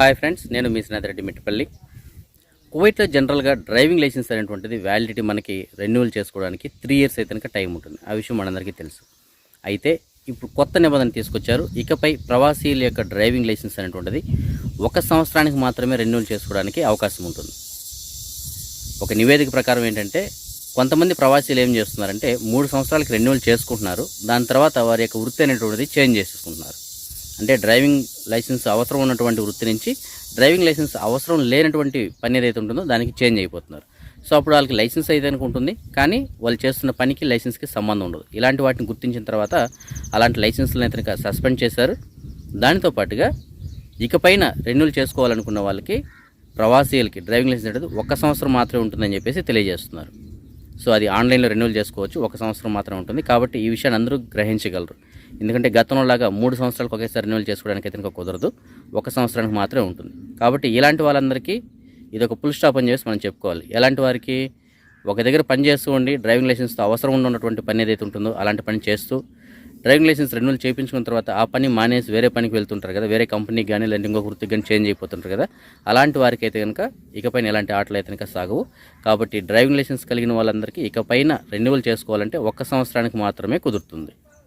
Hi friends నేను మీ స్నేహితురెడ్డి మిట్టిపల్లి. కువైట్లో జనరల్గా డ్రైవింగ్ లైసెన్స్ అనేటువంటిది వ్యాలిడిటీ మనకి రెన్యువల్ చేసుకోవడానికి త్రీ ఇయర్స్ అయితే కనుక టైం ఉంటుంది. ఆ విషయం మనందరికీ తెలుసు. అయితే ఇప్పుడు కొత్త నిబంధన తీసుకొచ్చారు. ఇకపై ప్రవాసీల యొక్క డ్రైవింగ్ లైసెన్స్ అనేటువంటిది ఒక సంవత్సరానికి మాత్రమే రెన్యువల్ చేసుకోవడానికి అవకాశం ఉంటుంది. ఒక నివేదిక ప్రకారం ఏంటంటే కొంతమంది ప్రవాసీలు ఏం చేస్తున్నారంటే మూడు సంవత్సరాలకి రెన్యువల్ చేసుకుంటున్నారు. దాని తర్వాత వారి యొక్క వృత్తి అనేటువంటిది చేంజ్ చేసుకుంటున్నారు అంటే డ్రైవింగ్ లైసెన్స్ అవసరం ఉన్నటువంటి వృత్తి నుంచి డ్రైవింగ్ లైసెన్స్ అవసరం లేనటువంటి పని ఏదైతే ఉంటుందో దానికి చేంజ్ అయిపోతున్నారు. సో అప్పుడు వాళ్ళకి లైసెన్స్ అయితే ఉంటుంది కానీ వాళ్ళు చేస్తున్న పనికి లైసెన్స్కి సంబంధం ఉండదు. ఇలాంటి వాటిని గుర్తించిన తర్వాత అలాంటి లైసెన్స్లను అయితే సస్పెండ్ చేశారు. దానితో పాటుగా ఇకపైన రెన్యువల్ చేసుకోవాలనుకున్న వాళ్ళకి ప్రవాసీలకి డ్రైవింగ్ లైసెన్స్ అనేది ఒక సంవత్సరం మాత్రమే ఉంటుందని చెప్పేసి తెలియజేస్తున్నారు. సో అది ఆన్లైన్లో రెన్యువల్ చేసుకోవచ్చు. ఒక సంవత్సరం మాత్రమే ఉంటుంది. కాబట్టి ఈ విషయాన్ని అందరూ గ్రహించగలరు. ఎందుకంటే గతంలో లాగా మూడు సంవత్సరాలకు ఒకేసారి రెన్యువల్ చేసుకోవడానికి అయితే కుదరదు. ఒక సంవత్సరానికి మాత్రమే ఉంటుంది. కాబట్టి ఇలాంటి వాళ్ళందరికీ ఇది ఒక ఫుల్ స్టాప్ అని చేసి మనం చెప్పుకోవాలి. ఎలాంటి వారికి ఒక దగ్గర పని చేస్తూ ఉండి డ్రైవింగ్ లైసెన్స్తో అవసరం ఉన్నటువంటి పని ఏదైతే ఉంటుందో అలాంటి పని చేస్తూ డ్రైవింగ్ లైసెన్స్ రెన్యువల్ చేయించుకున్న తర్వాత ఆ పని మానేసి వేరే పనికి వెళ్తుంటారు కదా వేరే కంపెనీకి కానీ లేదంటే ఇంకొక వృత్తికి కానీ చేంజ్ అయిపోతుంటారు కదా. అలాంటి వారికి అయితే కనుక ఇకపైన ఎలాంటి ఆటలు అయితే కనుక సాగవు. కాబట్టి డ్రైవింగ్ లైసెన్స్ కలిగిన వాళ్ళందరికీ ఇకపైన రెన్యువల్ చేసుకోవాలంటే ఒక్క సంవత్సరానికి మాత్రమే కుదురుతుంది.